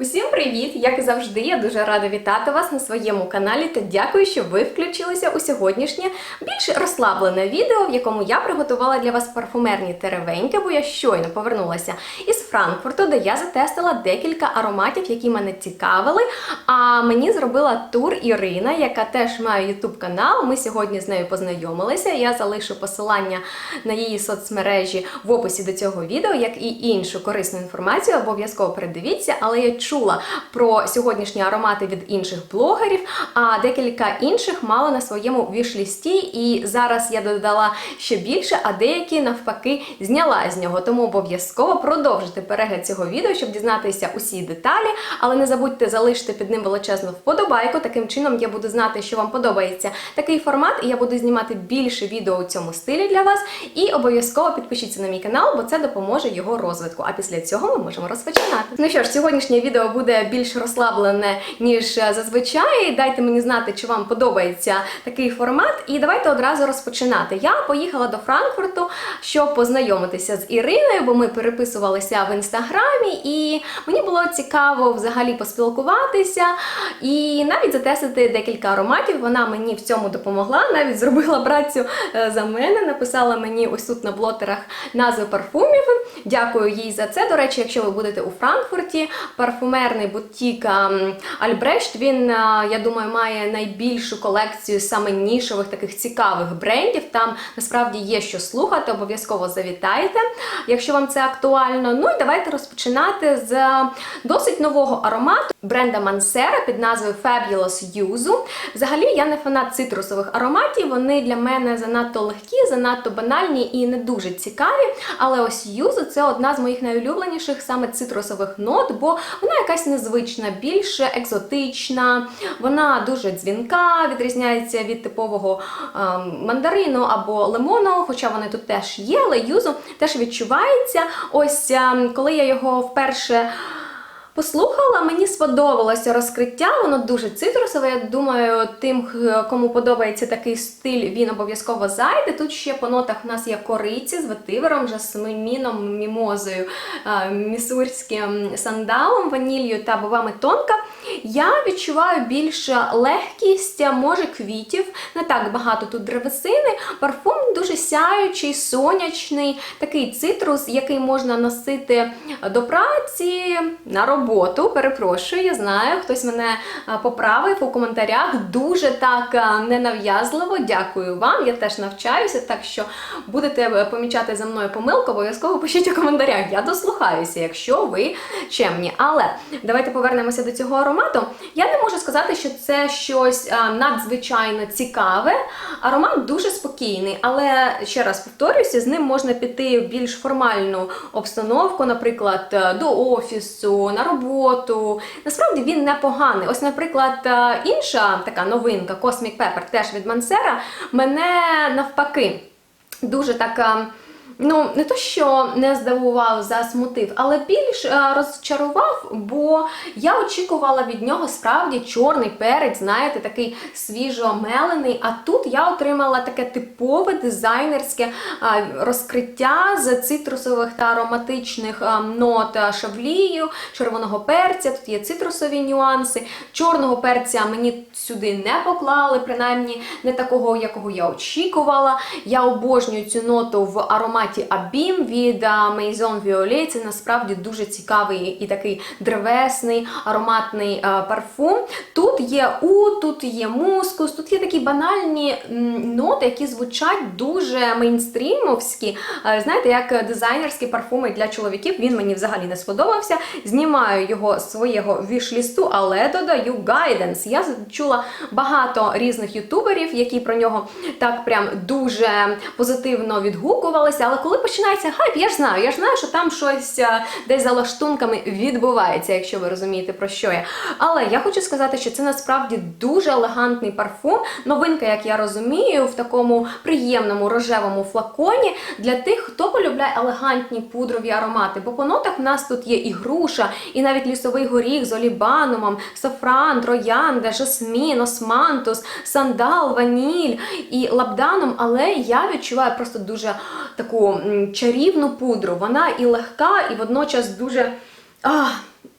Усім привіт! Як і завжди, я дуже рада вітати вас на своєму каналі та дякую, що ви включилися у сьогоднішнє більш розслаблене відео, в якому я приготувала для вас парфумерні теревеньки, бо я щойно повернулася із Франкфурту, де я затестила декілька ароматів, які мене цікавили. А мені зробила тур Ірина, яка теж має YouTube канал. Ми сьогодні з нею познайомилися. Я залишу посилання на її соцмережі в описі до цього відео, як і іншу корисну інформацію. Обов'язково передивіться, але я чула про сьогоднішні аромати від інших блогерів, а декілька інших мала на своєму вішлісті, і зараз я додала ще більше, а деякі навпаки зняла з нього. Тому обов'язково продовжити перегляд цього відео, щоб дізнатися усі деталі. Але не забудьте залишити під ним величезну вподобайку. Таким чином я буду знати, що вам подобається такий формат, і я буду знімати більше відео у цьому стилі для вас. І обов'язково підпишіться на мій канал, бо це допоможе його розвитку. А після цього ми можемо розпочинати. Ну що ж, сьогоднішнє відео буде більш розслаблене, ніж е, зазвичай. Дайте мені знати, чи вам подобається такий формат. І давайте одразу розпочинати. Я поїхала до Франкфурту, щоб познайомитися з Іриною, бо ми переписувалися в інстаграмі, і мені було цікаво взагалі поспілкуватися і навіть затестити декілька ароматів. Вона мені в цьому допомогла, навіть зробила працю е, за мене, написала мені ось тут на блотерах назви парфумів. Дякую їй за це. До речі, якщо ви будете у Франкфурті, парфумерний бутік ем, Альбрешт, він, е, я думаю, має найбільшу колекцію саме нішових таких цікавих брендів. Там насправді є що слухати, обов'язково завітайте, якщо вам це актуально. Ну і давайте розпочинати з досить нового аромату бренда Mansera під назвою Fabulous Yuzu. Взагалі, я не фанат цитрусових ароматів, вони для мене занадто легкі, занадто банальні і не дуже цікаві. Але ось Yuzu це одна з моїх найулюбленіших саме цитрусових нот, бо вона якась незвична, більш екзотична, вона дуже дзвінка, відрізняється від типового мандарину або лимону, хоча вони тут теж є, але юзу теж відчувається. Ось ем, коли я його вперше. Послухала, мені сподобалося розкриття, воно дуже цитрусове. Я думаю, тим, кому подобається такий стиль, він обов'язково зайде. Тут ще по нотах у нас є кориці з ветивером, жасмином, мімозою, місурським сандалом, ванілью та бобами тонка. Я відчуваю більше легкість, може квітів, не так багато тут древесини. Парфум дуже сяючий, сонячний, такий цитрус, який можна носити до праці, на роботу. Перепрошую, я знаю, хтось мене поправив у коментарях. Дуже так ненав'язливо. Дякую вам. Я теж навчаюся, так що будете е, помічати за мною помилку, обов'язково пишіть у коментарях. Я дослухаюся, якщо ви чемні. Але давайте повернемося до цього аромату. Я не можу сказати, що це щось надзвичайно цікаве. Аромат дуже спокійний, але ще раз повторюся, з ним можна піти в більш формальну обстановку, наприклад, е, до офісу, на роботу. Насправді він непоганий. Ось, наприклад, е, інша така новинка Cosmic Pepper, теж від Мансера, мене навпаки дуже така. Ну, не то, що не здивував, засмутив, але більш е, розчарував, бо я очікувала від нього справді чорний перець, знаєте, такий свіжомелений. А тут я отримала таке типове дизайнерське е, розкриття з цитрусових та ароматичних е, нот е, шавлію, червоного перця. Тут є цитрусові нюанси. Чорного перця мені сюди не поклали, принаймні не такого, якого я очікувала. Я обожнюю цю ноту в ароматі Abim від а, Maison Violet. Це насправді дуже цікавий і такий древесний ароматний а, парфум. Тут є ут, тут є мускус, тут є такі банальні ноти, які звучать дуже мейнстрімовські. Е, Знаєте, як дизайнерські парфуми для чоловіків. Він мені взагалі не сподобався. Знімаю його з свого вішлісту, але додаю гайденс. Я чула багато різних ютуберів, які про нього так прям дуже позитивно відгукувалися. Але коли починається хайп, я ж знаю, я ж знаю, що там щось е, десь за лаштунками відбувається, якщо ви розумієте про що я. Але я хочу сказати, що це насправді дуже елегантний парфум. Новинка, як я розумію, в такому приємному рожевому флаконі для тих, хто полюбляє елегантні пудрові аромати. Бо по нотах в нас тут є і груша, і навіть лісовий горіх з олібанумом, сафран, троянда, жасмін, османтус, сандал, ваніль і лабданом. Але я відчуваю просто дуже таку чарівну пудру. Вона і легка, і водночас дуже.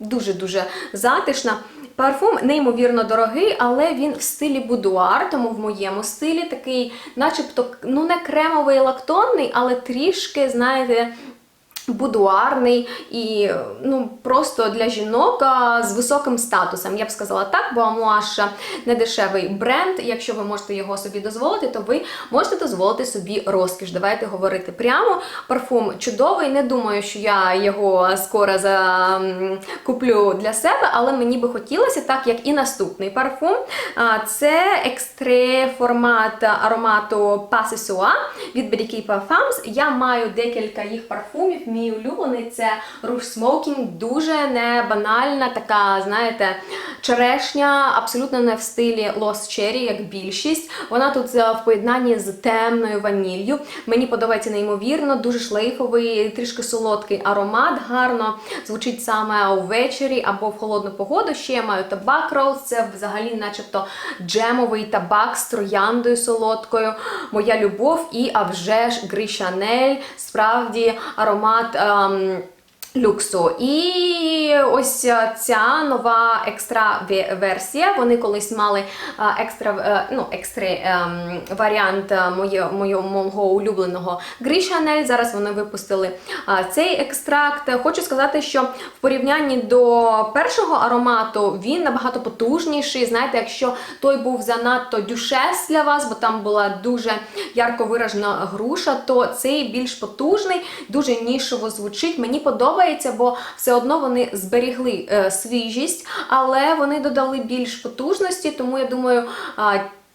Дуже-дуже затишна. Парфум неймовірно дорогий, але він в стилі будуар, тому в моєму стилі такий, начебто, ну не кремовий лактонний, але трішки, знаєте, будуарний і ну просто для жінок з високим статусом. Я б сказала так, бо Амуаш не дешевий бренд. Якщо ви можете його собі дозволити, то ви можете дозволити собі розкіш. Давайте говорити прямо. Парфум чудовий. Не думаю, що я його скоро за куплю для себе, але мені би хотілося, так як і наступний парфум. Це екстре формат аромату Passesua від Body Parfums. Я маю декілька їх парфумів. Мій улюблений це Rouge Smoking, дуже не банальна, така, знаєте, черешня, абсолютно не в стилі Lost Cherry, як більшість. Вона тут е, в поєднанні з темною ваніллю. Мені подобається неймовірно, дуже шлейфовий, трішки солодкий аромат, гарно звучить саме увечері або в холодну погоду. Ще я маю табак роуз, це взагалі, начебто, джемовий табак з трояндою солодкою. Моя любов і а вже ж Шанель, справді аромат. Ем, Люксу. І ось е, ця нова екстра версія. Вони колись мали е, екстра, е, ну, екстра ем, варіант моє, мого улюбленого Грі. Зараз вони випустили цей екстракт. Хочу сказати, що в порівнянні до першого аромату він набагато потужніший. Знаєте, якщо той був занадто дюшес для вас, бо там була дуже ярко виражена груша, то цей більш потужний, дуже нішово звучить. Мені подобається, бо все одно вони зберігли е, свіжість, але вони додали більш потужності, тому я думаю.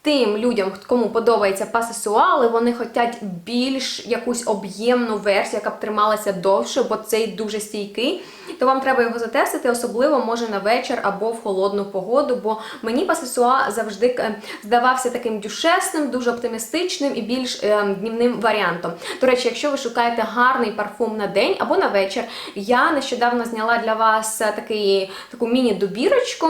Тим людям, кому подобається пасесуали, вони хочуть більш якусь об'ємну версію, яка б трималася довше, бо цей дуже стійкий. То вам треба його затестити, особливо може на вечір або в холодну погоду. Бо мені пасесуа завжди е, здавався таким дюшесним, дуже оптимістичним і більш е, днівним варіантом. До речі, якщо ви шукаєте гарний парфум на день або на вечір, я нещодавно зняла для вас е, такий, таку міні-добірочку.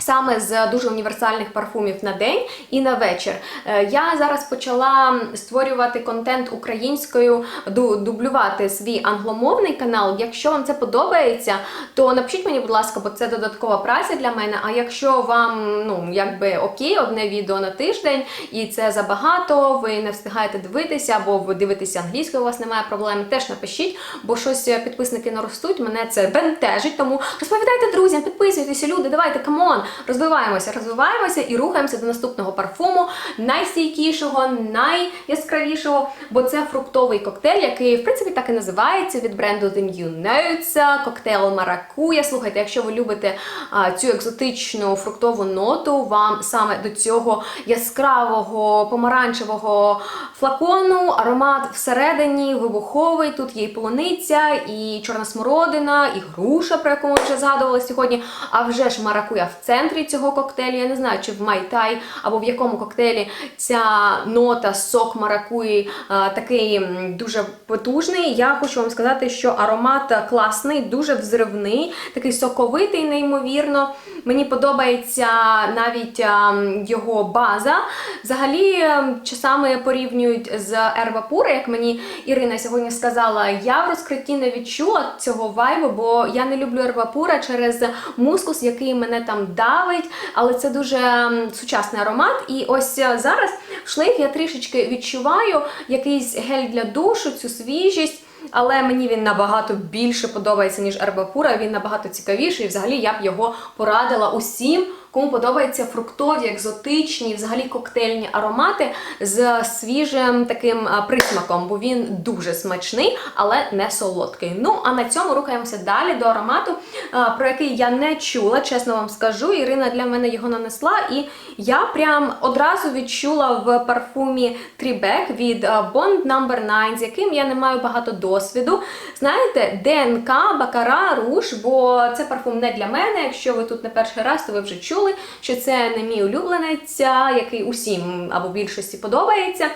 Саме з дуже універсальних парфумів на день і на вечір. Е, Я зараз почала створювати контент українською, ду- дублювати свій англомовний канал. Якщо вам це подобається, то напишіть мені, будь ласка, бо це додаткова праця для мене. А якщо вам ну якби окей, одне відео на тиждень і це забагато, ви не встигаєте дивитися, або ви дивитеся англійською, у вас немає проблем, теж напишіть, бо щось е, підписники не ростуть. Мене це бентежить. Тому розповідайте друзям, підписуйтеся, люди, давайте, камон, розвиваємося, розвиваємося і рухаємося до наступного парфуму, найстійкішого, найяскравішого, бо це фруктовий коктейль, який в принципі так і називається від бренду The New Notes, коктейль маракуя. Слухайте, якщо ви любите а, цю екзотичну фруктову ноту, вам саме до цього яскравого помаранчевого флакону аромат всередині вибуховий. Тут є і полуниця, і чорна смородина, і груша, про яку ми вже згадували сьогодні. А вже ж маракуя в центрі цього коктейлю. Я не знаю, чи в майтай або в якому коктейлі ця нота сок маракуї такий дуже потужний. Я хочу вам сказати, що аромат класний, дуже взривний, такий соковитий, неймовірно. Мені подобається навіть а, його база. Взагалі, часами порівнюють з Ервапура, як мені Ірина сьогодні сказала. Я в розкритті не відчула цього вайбу, бо я не люблю Ервапура через мускус, який мене там давить, але це дуже сучасний аромат. І ось е, зараз в шлейф я трішечки відчуваю якийсь гель для душу, цю свіжість. Але мені він набагато більше подобається, ніж Ербапура. Він набагато цікавіший. І взагалі я б його порадила усім, кому подобаються фруктові, екзотичні, взагалі коктейльні аромати з свіжим таким присмаком, бо він дуже смачний, але не солодкий. Ну а на цьому рухаємося далі до аромату, про який я не чула, чесно вам скажу. Ірина для мене його нанесла, і я прям одразу відчула в парфумі Трібек від Bond No. 9, з яким я не маю багато досвіду. Знаєте, ДНК, Бакара, Руш, бо це парфум не для мене. Якщо ви тут не перший раз, то ви вже чули, що це не мій улюбленець, який усім або більшості подобається.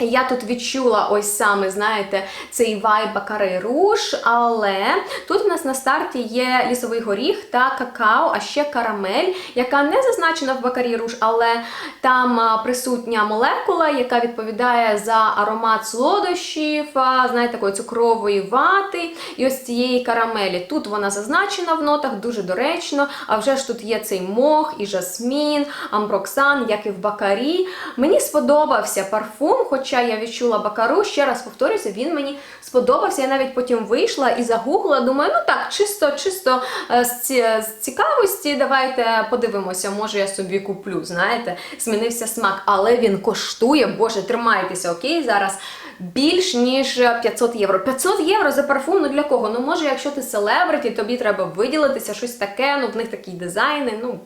Я тут відчула ось саме, знаєте, цей вайб Бакари Руш, але тут в нас на старті є лісовий горіх та какао, а ще карамель, яка не зазначена в Бакарі Руш, але там присутня молекула, яка відповідає за аромат солодощів, знаєте, такої цукрової вати і ось цієї карамелі. Тут вона зазначена в нотах, дуже доречно. А вже ж тут є цей мох і жасмін, амброксан, як і в Бакарі. Мені сподобався парфум, хоча я відчула бакару. Ще раз повторюся, він мені сподобався. Я навіть потім вийшла і загугла. Думаю, ну так, чисто, чисто е, з, ці- з цікавості. Давайте подивимося, може я собі куплю. Знаєте, змінився смак, але він коштує. Боже, тримайтеся, окей, зараз. Більш ніж 500 євро. 500 євро за парфум, ну для кого? Ну може, якщо ти селебриті, тобі треба виділитися, щось таке, ну в них такі дизайни, ну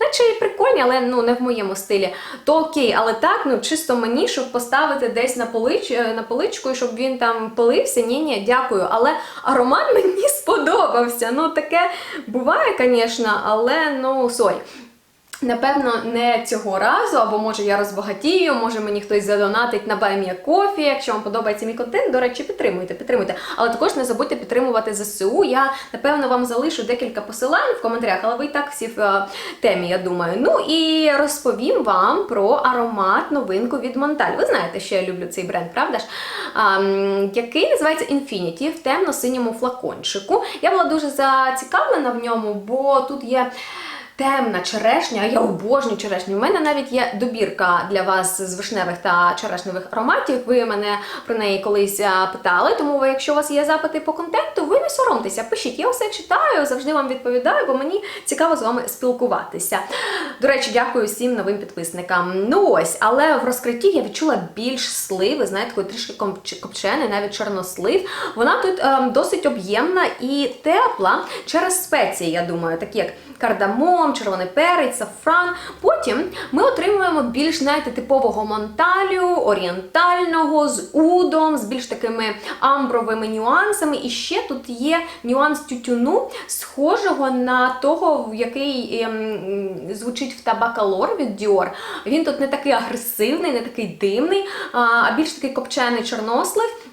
наче і прикольні, але ну не в моєму стилі. То окей, але так, ну чисто мені, щоб поставити десь на полич, е, на поличку, щоб він там пилився. Ні, ні, дякую. Але аромат мені сподобався. Ну таке буває, звісно, але ну сорі. Напевно, не цього разу, або може я розбагатію, може мені хтось задонатить на Баймія Кофі. Якщо вам подобається мій контент, до речі, підтримуйте, підтримуйте. Але також не забудьте підтримувати ЗСУ. Я напевно вам залишу декілька посилань в коментарях, але ви і так всі в е, темі, я думаю. Ну і розповім вам про аромат новинку від Монталь. Ви знаєте, що я люблю цей бренд, правда ж? А, який називається Infinity в темно-синьому флакончику. Я була дуже зацікавлена в ньому, бо тут є. Темна черешня, я обожнюю черешню. У мене навіть є добірка для вас з вишневих та черешневих ароматів. Ви мене про неї колись питали. Тому якщо у вас є запити по контенту, ви соромтеся, пишіть. Я все читаю, завжди вам відповідаю, бо мені цікаво з вами спілкуватися. До речі, дякую всім новим підписникам. Ну ось, але в розкритті я відчула більш сливи, знаєте, такої трішки копчений, навіть чорнослив. Вона тут ем, досить об'ємна і тепла через спеції, я думаю, такі як кардамом, червоний перець, сафран. Потім ми отримуємо більш знаєте, типового монталю, орієнтального, з удом, з більш такими амбровими нюансами. І ще тут є нюанс тютюну, схожого на того, який ем, звучить в табакалор від Dior. Він тут не такий агресивний, не такий димний, а, а більш такий копчений чорнослив.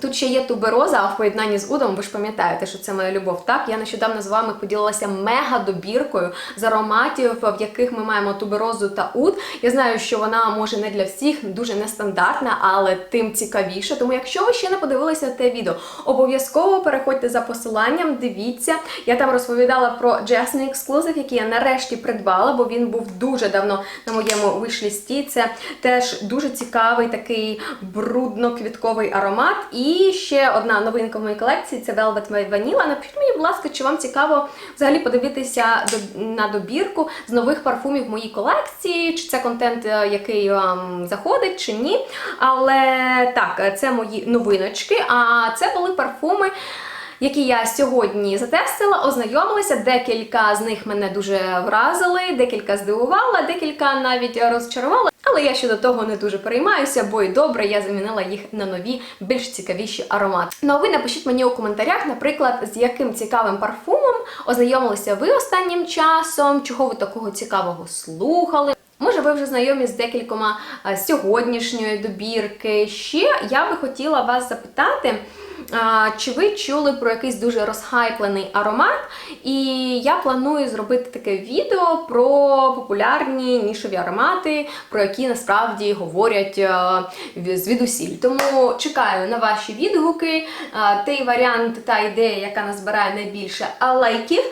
Тут ще є тубероза, а в поєднанні з удом, ви ж пам'ятаєте, що це моя любов. Так, я нещодавно з вами поділилася мега-добіркою з ароматів, в яких ми маємо туберозу та уд. Я знаю, що вона може не для всіх, дуже нестандартна, але тим цікавіше. Тому, якщо ви ще не подивилися те відео, обов'язково переходьте за посиланням, дивіться. Я там розповідала про Jasmine Exclusive, який я нарешті придбала, бо він був дуже давно на моєму вишлісті. Це теж дуже цікавий такий брудно-квітковий аромат. І ще одна новинка в моїй колекції це Velvet Vanilla. Напишіть мені, будь ласка, чи вам цікаво взагалі подивитися на добірку з нових парфумів в моїй колекції, чи це контент, е, який вам заходить, чи ні. Але так, це мої новиночки, а це були парфуми. Які я сьогодні затестила, ознайомилася. Декілька з них мене дуже вразили, декілька здивувала, декілька навіть розчарувала. Але я щодо того не дуже переймаюся, бо й добре, я замінила їх на нові, більш цікавіші аромати. Ну а ви напишіть мені у коментарях, наприклад, з яким цікавим парфумом ознайомилися ви останнім часом, чого ви такого цікавого слухали. Може, ви вже знайомі з декількома сьогоднішньої добірки. Ще я би хотіла вас запитати. Чи ви чули про якийсь дуже розхайплений аромат? І я планую зробити таке відео про популярні нішові аромати, про які насправді говорять звідусіль. Тому чекаю на ваші відгуки. А, Той варіант, та ідея, яка назбирає найбільше лайків,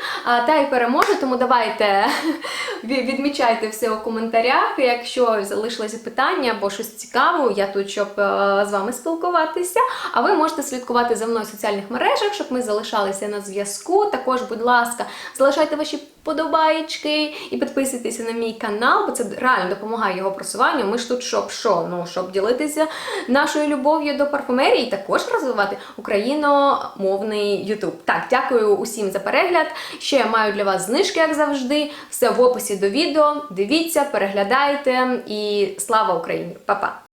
та й переможе. Тому давайте відмічайте все у коментарях. Якщо залишилися питання або щось цікаве, я тут, щоб е, з вами спілкуватися. А ви можете слідкувати за мною в соціальних мережах, щоб ми залишалися на зв'язку. Також, будь ласка, залишайте ваші подобаєчки і підписуйтеся на мій канал, бо це реально допомагає його просуванню. Ми ж тут щоб що? Ну, щоб ділитися нашою любов'ю до парфумерії, і також розвивати україномовний Ютуб. Так, дякую усім за перегляд. Ще я маю для вас знижки, як завжди. Все в описі до відео. Дивіться, переглядайте і слава Україні! Па-па!